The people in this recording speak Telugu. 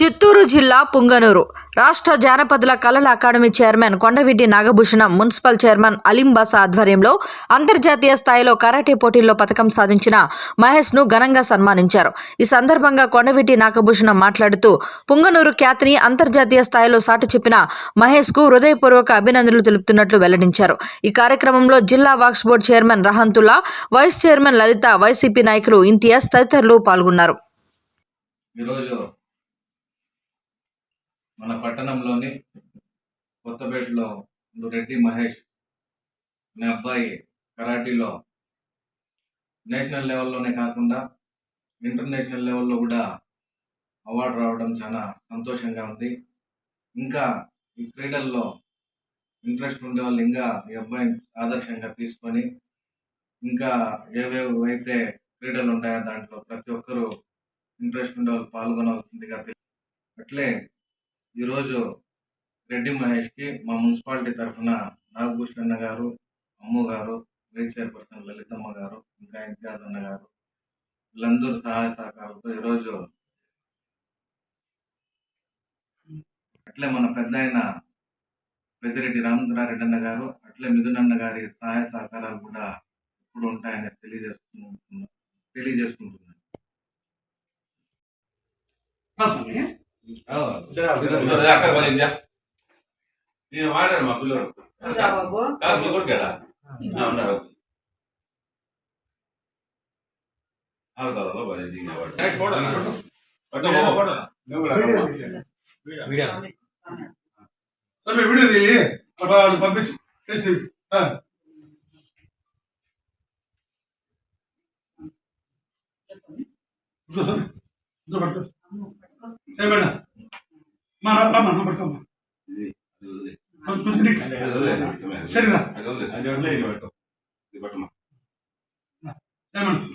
చిత్తూరు జిల్లా పుంగనూరు. రాష్ట్ర జానపదుల కళల academy chairman Kondaveeti Nagabhushanam municipal chairman Aleembasha ఆధ్వర్యంలో అంతర్జాతీయ స్థాయిలో కరాటే పోటీల్లో పథకం సాధించిన మహేష్ను ఘనంగా సన్మానించారు. ఈ సందర్భంగా కొండవీటి నాగభూషణం మాట్లాడుతూ పుంగనూరు ఖ్యాతిని అంతర్జాతీయ స్థాయిలో సాటి చెప్పిన మహేష్కు హృదయపూర్వక అభినందనలు తెలుపుతున్నట్లు వెల్లడించారు. ఈ కార్యక్రమంలో జిల్లా Waqf board chairman Rahamtulla vice chairman Lalitha YCP నాయకులు ఇంతియాజ్ తదితరులు పాల్గొన్నారు. ఈరోజు మన పట్టణంలోని కొత్తపేటలో రెడ్డి మహేష్ అనే అబ్బాయి కరాటీలో నేషనల్ లెవెల్లోనే కాకుండా ఇంటర్నేషనల్ లెవెల్లో కూడా అవార్డు రావడం చాలా సంతోషంగా ఉంది. ఇంకా ఈ క్రీడల్లో ఇంట్రెస్ట్ ఉండే వాళ్ళు ఇంకా ఈ అబ్బాయిని ఆదర్శంగా తీసుకొని ఇంకా ఏవేవైతే అయితే క్రీడలు ఉంటాయో దాంట్లో ప్రతి ఒక్కరూ ఇంట్రెస్ట్ ఉండే వాళ్ళు పాల్గొనవలసిందిగా అట్లే ఈరోజు రెడ్డి మహేష్కి మా మున్సిపాలిటీ తరఫున నాగభూషణ్ అన్న గారు అమ్ము గారు వైస్ చైర్పర్సన్ లలితమ్మ గారు ఇంకా ఇంతియాజ్ అన్న గారు వీళ్ళందరూ సహాయ సహకారాలతో ఈరోజు అట్లే మన పెద్ద ఆయన పెద్దిరెడ్డి రామచంద్రారెడ్డి అన్న గారు అట్లే మిథునన్న గారి సహాయ సహకారాలు కూడా ఎప్పుడు ఉంటాయని తెలియజేసుకుంటున్నా తెలియజేసుకుంటున్నాను. నేను వాడాను మా పిల్లలు కాదు మీ కొడుకేడా ఉన్నారు ఆడతారు బాగా దిగిన వాడు సరే పంపించు టెస్ట్ చేయి. ఆ. స్వామి. కూర్చో పట్టుకో. ఏ మేడం మా రా- రామ్మా నువ్వు పట్టుకోమ్మా ఇది, ఇది వదిలే. కొంచెం కొంచెం దిక్కు. అది వదిలే, ఇష్టమే. సరేనా అది వదిలే. అది వదిలే, ఇది పట్టు. ఇది పట్టుమా. ఏమన్నా